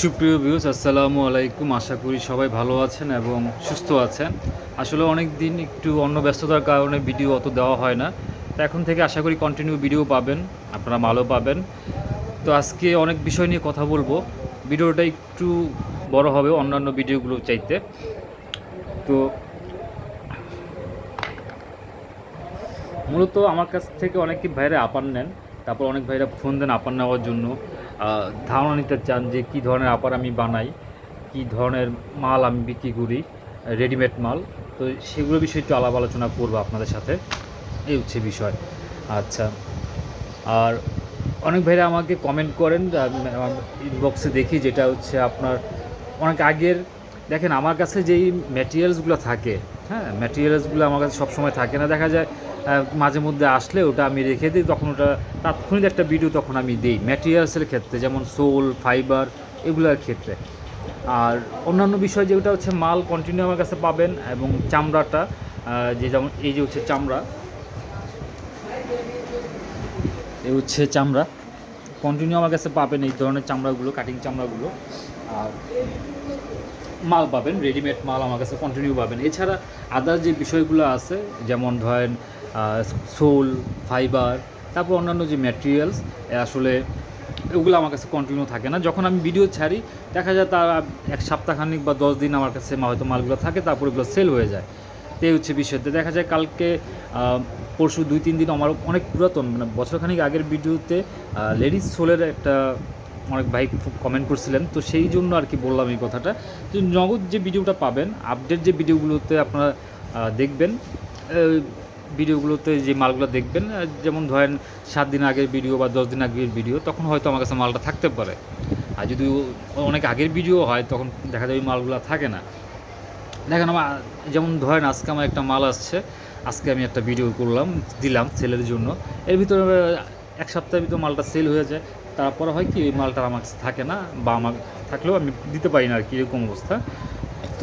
সুপ্রিয় ভিউস আসসালামু আলাইকুম। আশা করি সবাই ভালো আছেন এবং সুস্থ আছেন। আসলে অনেক দিন একটু অন্য ব্যস্ততার কারণে ভিডিও অত দেওয়া হয় না। তো এখন থেকে আশা করি কন্টিনিউ ভিডিও পাবেন, আপনারা মালও পাবেন। তো আজকে অনেক বিষয় নিয়ে কথা বলব। ভিডিওটা একটু বড় হবে অন্যান্য ভিডিওগুলো চাইতে। তো মূলত আমার কাছ থেকে অনেকে ভাইরা আপার নেন, তারপর অনেক ভাইরা ফোন দেন আপার নেওয়ার জন্য। ধারণা নিতে চান যে কী ধরনের আপার আমি বানাই, কী ধরনের মাল আমি বিক্রি করি রেডিমেড মাল, তো সেগুলো বিষয়ে একটু আলাপ আলোচনা করব আপনাদের সাথে। এই হচ্ছে বিষয়। আচ্ছা আর অনেক ভাইরা আমাকে কমেন্ট করেন ইনবক্সে দেখি যেটা হচ্ছে আপনার অনেক আগের, দেখেন আমার কাছে যেই ম্যাটেরিয়ালসগুলো থাকে হ্যাঁ ম্যাটেরিয়ালসগুলো আমার কাছে সবসময় থাকে না। দেখা যায় মাঝে মধ্যে আসলে ওটা আমি রেখে দিই, তখন ওটা তাৎক্ষণিক একটা ভিডিও তখন আমি দিই ম্যাটেরিয়ালসের ক্ষেত্রে, যেমন সোল ফাইবার এগুলোর ক্ষেত্রে। আর অন্যান্য বিষয় যেটা হচ্ছে মাল কন্টিনিউ আমার কাছে পাবেন এবং চামড়াটা যে যেমন এই যে হচ্ছে চামড়া, এ হচ্ছে চামড়া। কন্টিনিউ আমার কাছে পাবেন এই ধরনের চামড়াগুলো কাটিং চামড়াগুলো। আর মাল পাবেন রেডিমেড মাল আমার কাছে কন্টিনিউ পাবেন। এছাড়া আদার যে বিষয়গুলো আছে, যেমন ধরেন সোল, ফাইবার, তারপর অন্যান্য যে ম্যাটেরিয়ালস আসলে ওগুলো আমার কাছে কন্টিনিউ থাকে না। যখন আমি ভিডিও ছাড়ি, দেখা যায় তার এক সপ্তাহখানিক বা দশ দিন আমার কাছে হয়তো মালগুলো থাকে, তারপর ওগুলো সেল হয়ে যায়। এই হচ্ছে বিষয়তে দেখা যায় কালকে পরশু দুই, তিন দিন আমার অনেক পুরাতন মানে বছরখানিক আগের ভিডিওতে লেডিস সোলের একটা অনেক ভাই কমেন্ট করছিলেন। তো সেই জন্য আর কি বললাম এই কথাটা। যে নগদ যে ভিডিওটা পাবেন আপডেট যে ভিডিওগুলোতে আপনারা দেখবেন ভিডিওগুলোতে যে মালগুলো দেখবেন যেমন ধরেন সাত দিন আগের ভিডিও বা দশ দিন আগের ভিডিও, তখন হয়তো আমার কাছে মালটা থাকতে পারে। আর যদি অনেক আগের ভিডিও হয়, তখন দেখা যায় ওই মালগুলো থাকে না। দেখেন আমার, যেমন ধরেন আজকে আমার একটা মাল আসছে, আজকে আমি একটা ভিডিও করলাম, দিলাম সেলের জন্য। এর ভিতরে এক সপ্তাহের ভিতর মালটা সেল হয়ে যায়। তারপরে হয় কি, ওই মালটা আমার কাছে থাকে না, বা আমার থাকলেও আমি দিতে পারি না আর কি, এরকম অবস্থা।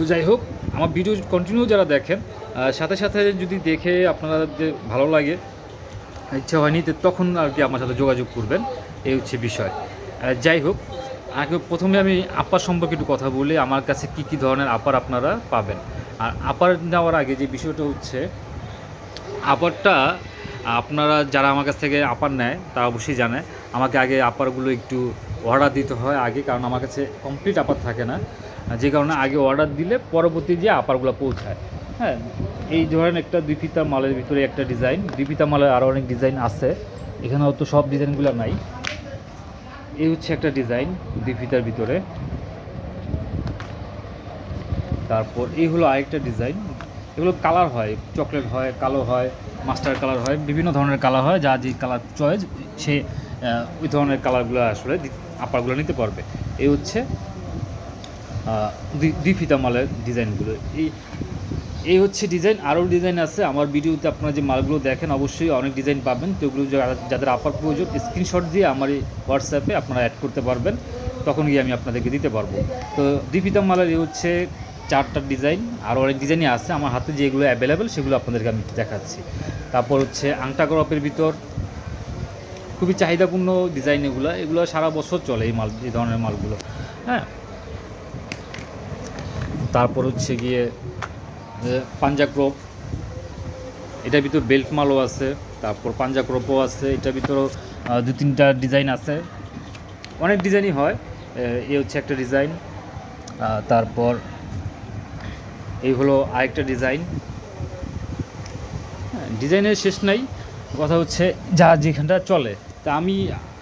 তো যাই হোক, আমার ভিডিও কন্টিনিউ যারা দেখেন সাথে সাথে যদি দেখে আপনারা যে ভালো লাগে, ইচ্ছা হয়নি, তো তখন আর কি আমার সাথে যোগাযোগ করবেন, এই হচ্ছে বিষয়। যাই হোক, আগে প্রথমে আমি আপার সম্পর্কে একটু কথা বলি, আমার কাছে কি কি ধরনের আপার আপনারা পাবেন। আর আপার নেওয়ার আগে যে বিষয়টা হচ্ছে, আপারটা আপনারা যারা আমার কাছ থেকে আপার নেয় তারা অবশ্যই জানে। আমাকে আগে আপারগুলো একটু অর্ডার দিতে হয় আগে, কারণ আমার কাছে কমপ্লিট আপার থাকে না। যে কারণে আগে অর্ডার দিলে পরবর্তী যে আপারগুলো পৌঁছায়। হ্যাঁ এই ধরেন একটা দুই ফিতা মালের ভিতরে একটা ডিজাইন দুই মালের আরও অনেক ডিজাইন আছে। এখানে হয়তো সব ডিজাইনগুলো নাই। এই হচ্ছে একটা ডিজাইন দুই ফিতার ভিতরে। তারপর এই হলো আরেকটা ডিজাইন এগুলো কালার হয় চকলেট হয়, কালো হয়। মাস্টার কালার হয়, বিভিন্ন ধরনের কালার হয়, যা যে কালার চয়েস, সে ওই ধরনের কালারগুলো আসলে আপারগুলো নিতে পারবে। এই হচ্ছে দুই- মালের ডিজাইনগুলো। এই এই হচ্ছে ডিজাইন। আরও ডিজাইন আছে। আমার ভিডিওতে আপনারা যে মালগুলো দেখেন, অবশ্যই অনেক ডিজাইন পাবেন। তো ওগুলো যাদের আপার প্রয়োজন, স্ক্রিনশট দিয়ে আমার এই হোয়াটসঅ্যাপে আপনারা অ্যাড করতে পারবেন। তখন গিয়ে আমি আপনাদেরকে দিতে পারব। তো দীপিতা মালের এই হচ্ছে চারটা ডিজাইন, আর অনেক ডিজাইনই আছে। আমার হাতে যেগুলো অ্যাভেলেবেল সেগুলো আপনাদেরকে আমি দেখাচ্ছি। তারপর হচ্ছে আংটা গরপের ভিতর, খুবই চাহিদাপূর্ণ ডিজাইন এগুলো। এগুলো সারা বছর চলে এই মাল, এই ধরনের মালগুলো। হ্যাঁ? তারপর হচ্ছে গিয়ে পাঞ্জা ক্রপ এটার ভিতর বেল্ট মালও আছে। তারপর পাঞ্জা ক্রপও আছে। এটার ভিতরও দু তিনটা ডিজাইন আছে। অনেক ডিজাইনই হয়। এ হচ্ছে একটা ডিজাইন তারপর এই হলো আরেকটা ডিজাইন। হ্যাঁ, ডিজাইনের শেষ নাই কথা হচ্ছে যা যেখানটা চলে। তা আমি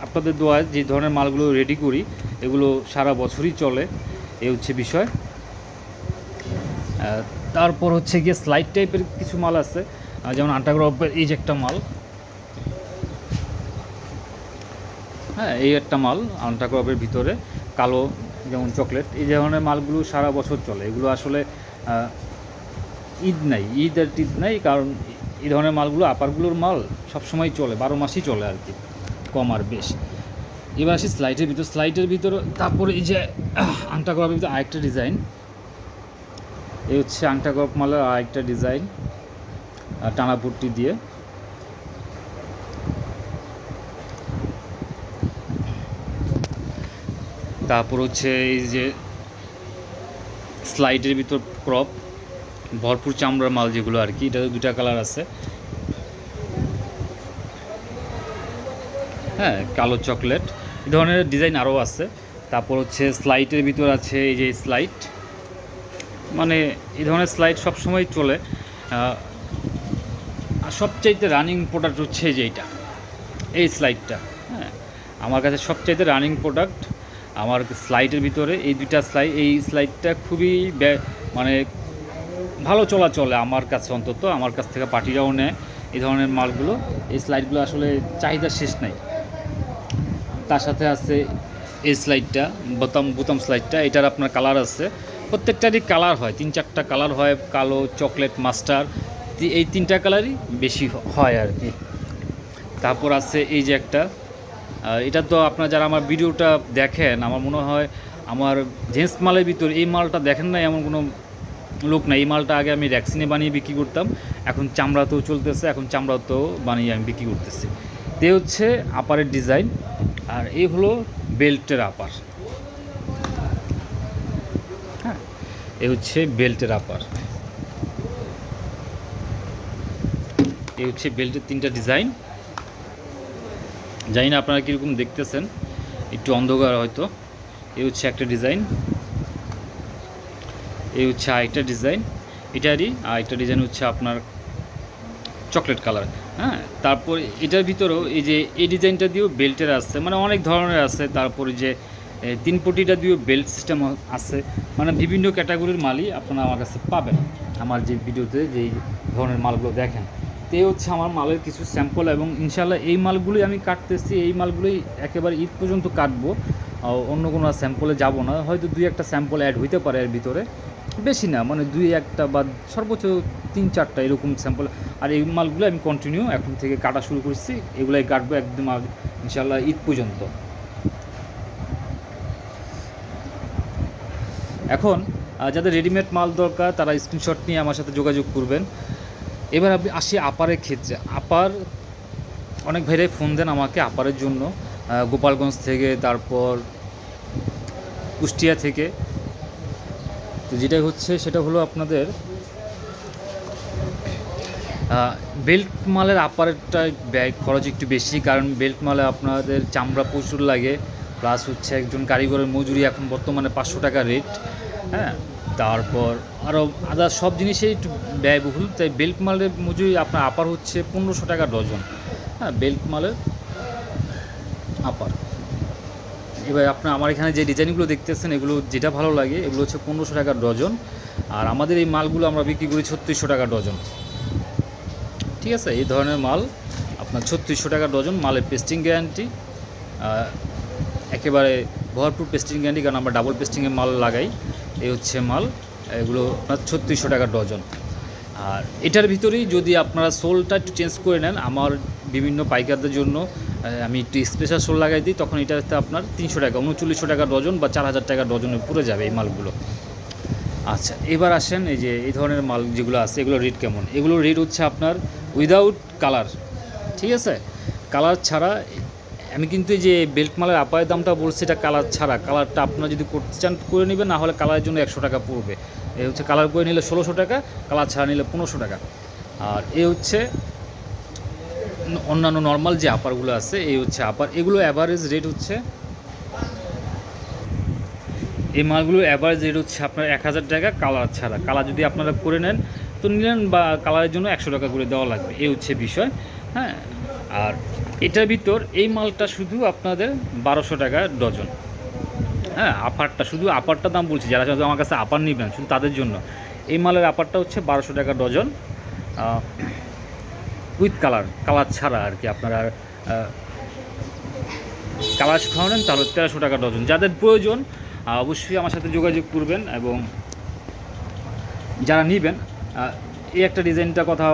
আপনাদের দোয়ায় যে ধরনের মালগুলো রেডি করি এগুলো সারা বছরই চলে এই হচ্ছে বিষয়। তারপর হচ্ছে গিয়ে স্লাইড টাইপের কিছু মাল আছে যেমন আন্টাগ্রপের এই যে একটা মাল। হ্যাঁ এই একটা মাল আন্টাগ্রপের ভিতরে কালো যেমন চকলেট এই ধরনের মালগুলো সারা বছর চলে। এগুলো আসলে ঈদ নাই। ঈদ আর টিদ নাই, কারণ এই ধরনের মালগুলো আপারগুলোর মাল সবসময় চলে, বারো মাসই চলে আর কি, কম আর বেশ। এবার আসি স্লাইডের ভিতর। স্লাইডের ভিতর, তারপরে এই যে আংটা করার ভিতরে আরেকটা ডিজাইন এই হচ্ছে আংটা গরপ মালের আরেকটা ডিজাইন টানা দিয়ে। তারপর হচ্ছে এই যে স্লাইডের ভিতর ক্রপ ভরপুর চামড়ার মাল যেগুলো আর কি এটা দুটা কালার আছে। হ্যাঁ কালো চকলেট এই ধরনের ডিজাইন আরও আছে। তারপর হচ্ছে স্লাইডের ভিতর আছে এই যে স্লাইড মানে এই ধরনের স্লাইড সবসময় চলে। সবচাইতে রানিং প্রোডাক্ট হচ্ছে যে এইটা, এই স্লাইডটা হ্যাঁ আমার কাছে সবচাইতে রানিং প্রোডাক্ট আমার স্লাইডের ভিতরে, এই দুইটা স্লাইড এই স্লাইডটা খুবই মানে ভালো চলা চলে আমার কাছে অন্তত, আমার কাছ থেকে পার্টিরাও নেয় এই ধরনের মালগুলো। এই স্লাইডগুলো আসলে চাহিদা শেষ নাই। তার সাথে আছে এই স্লাইডটা, বোতাম বোতাম স্লাইডটা, এটার আপনার কালার আছে। প্রত্যেকটারই কালার হয়, তিন চারটা কালার হয়, কালো, চকলেট, মাস্টার এই তিনটা কালারই বেশি হয় আর কি। তারপর আছে এই যে একটা এটা তো আপনারা যারা আমার ভিডিওটা দেখেন, আমার মনে হয় আমার জেন্টস মালের ভিতর এই মালটা দেখেন না এমন কোনো লোক না এই মালটা আগে আমি ভ্যাকসিনে বানিয়ে বিক্রি করতাম, এখন চামড়াতেও চলতেছে, এখন চামড়াতেও বানিয়ে আমি বিক্রি করতেছি। তে হচ্ছে আপারের ডিজাইন আর এই হলো বেল্টের আপার হ্যাঁ এ হচ্ছে বেল্টের আপার এই হচ্ছে বেল্টের তিনটা ডিজাইন জানি না আপনারা কীরকম দেখতেছেন। একটু অন্ধকার হয়তো। এই হচ্ছে একটা ডিজাইন। এই হচ্ছে আরেকটা ডিজাইন। এটারই আর একটা ডিজাইন হচ্ছে আপনার চকলেট কালার। হ্যাঁ তারপর এটার ভিতরেও এই যে এই ডিজাইনটা দিয়েও বেল্টের আছে মানে অনেক ধরনের আছে। তারপরে যে তিন পটিটা দিয়েও বেল্ট সিস্টেম আছে। মানে বিভিন্ন ক্যাটাগরির মালই আপনারা আমার কাছে পাবেন। আমার যে ভিডিওতে যেই ধরনের মালগুলো দেখেন। তো হচ্ছে আমার মালের কিছু স্যাম্পল এবং ইনশাল্লাহ এই মালগুলোই আমি কাটতেছি, এই মালগুলোই একেবারে ঈদ পর্যন্ত কাটবো। অন্য কোনো স্যাম্পলে যাব না। হয়তো দুই একটা স্যাম্পল অ্যাড হইতে পারে এর ভিতরে। বেশি না মানে দুই একটা বা সর্বোচ্চ তিন চারটা এরকম স্যাম্পল। আর এই মালগুলো আমি কন্টিনিউ এখন থেকে কাটা শুরু করছি। এগুলাই কাটবো একদম ইনশাল্লাহ ঈদ পর্যন্ত। এখন যাদের রেডিমেড মাল দরকার, তারা স্ক্রিনশট নিয়ে আমার সাথে যোগাযোগ করবেন। এবার আপনি আসি আপারের ক্ষেত্রে। আপার, অনেক ভাইরাই ফোন দেন আমাকে আপারের জন্য গোপালগঞ্জ থেকে, তারপর কুষ্টিয়া থেকে। তো যেটা হচ্ছে, সেটা হলো আপনাদের বেল্ট মালের আপারেরটা ব্যয় খরচ একটু বেশি, কারণ বেল্ট মালে আপনাদের চামড়া প্রচুর লাগে প্লাস হচ্ছে একজন কারিগরের মজুরি এখন বর্তমানে পাঁচশো টাকা রেট হ্যাঁ? তারপর আরও আদার সব জিনিসেই একটু ব্যয়বহুল। তাই বেল্ট মালের মজুরি আপনার আপার হচ্ছে পনেরোশো টাকা ডজন। হ্যাঁ বেল্ট মালের আপার এবার আপনার আমার এখানে যে ডিজাইনগুলো দেখতেছেন, এগুলো যেটা ভালো লাগে, এগুলো হচ্ছে পনেরোশো টাকা ডজন। আর আমাদের এই মালগুলো আমরা বিক্রি করি ছত্রিশশো টাকা ডজন। ঠিক আছে, এই ধরনের মাল আপনার ছত্রিশশো টাকা ডজন, মালের পেস্টিং গ্যারান্টি একেবারে ভরপুর পেস্টিং গ্যারান্টি কারণ আমরা ডাবল পেস্টিংয়ের মাল লাগাই। এই হচ্ছে মাল, এগুলো আপনার ছত্রিশশো টাকা ডজন। আর এটার ভিতরেই যদি আপনারা সোলটা একটু চেঞ্জ করে নেন, আমার বিভিন্ন পাইকারদের জন্য আমি একটু স্পেশাল সোল লাগাই দিই, তখন এটাতে আপনার তিনশো টাকা, উনচল্লিশশো টাকা ডজন বা চার হাজার টাকা ডজনে পুরো যাবে এই মালগুলো। আচ্ছা এবার আসেন এই যে, এই ধরনের মাল যেগুলো আছে, এগুলো রেট কেমন? এগুলো রেট হচ্ছে আপনার উইদাউট কালার ঠিক আছে? কালার ছাড়া আমি কিন্তু এই যে বেল্ট মালের আপায়ের দামটা বলছি, এটা কালার ছাড়া। কালারটা আপনারা যদি করতে চান করে নেবেন, না হলে কালারের জন্য একশো টাকা পড়বে। এ হচ্ছে কালার করে নিলে ষোলোশো টাকা কালার ছাড়া নিলে পনেরোশো টাকা। আর এ হচ্ছে অন্যান্য নর্মাল যে আপারগুলো আছে, এই হচ্ছে আপার। এগুলো অ্যাভারেজ রেট হচ্ছে, এই মালগুলো অ্যাভারেজ রেট হচ্ছে আপনার এক হাজার টাকা কালার ছাড়া। কালার যদি আপনারা করে নেন, তো নিলেন বা কালারের জন্য একশো টাকা করে দেওয়া লাগবে। এই হচ্ছে বিষয় হ্যাঁ? আর এটার ভিতর এই মালটা শুধু আপনাদের বারোশো টাকা ডজন। হ্যাঁ আপারটা শুধু আপারটা দাম বলছি, যারা আমার কাছে আপার নেবেন, শুধু তাদের জন্য। এই মালের আপারটা হচ্ছে বারোশো টাকা ডজন উইথ কালার কালার ছাড়া আর কি আপনারা কালার খাওয়ানেন তাহলে তেরোশো টাকা ডজন। যাদের প্রয়োজন অবশ্যই আমার সাথে যোগাযোগ করবেন এবং যারা নেবেন এই একটা ডিজাইনটা কথা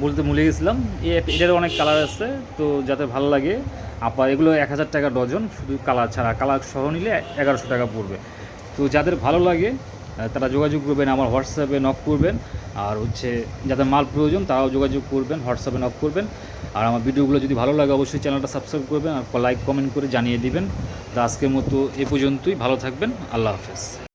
বলতে ভুলে গেছিলাম। এ- এটারও অনেক কালার আছে, তো যাতে ভালো লাগে, আপা, এগুলো এক হাজার টাকা ডজন শুধু কালার ছাড়া। কালার সহ নিলে এগারোশো টাকা পড়বে। তো যাদের ভালো লাগে তারা যোগাযোগ করবেন আমার হোয়াটসঅ্যাপে নক করবেন। আর হচ্ছে, যাদের মাল প্রয়োজন, তারাও যোগাযোগ করবেন হোয়াটসঅ্যাপে নক করবেন। আর আমার ভিডিওগুলো যদি ভালো লাগে, অবশ্যই চ্যানেলটা সাবস্ক্রাইব করবেন আর লাইক কমেন্ট করে জানিয়ে দিবেন। তো আজকের মতো এ পর্যন্তই, ভালো থাকবেন, আল্লাহ হাফেজ।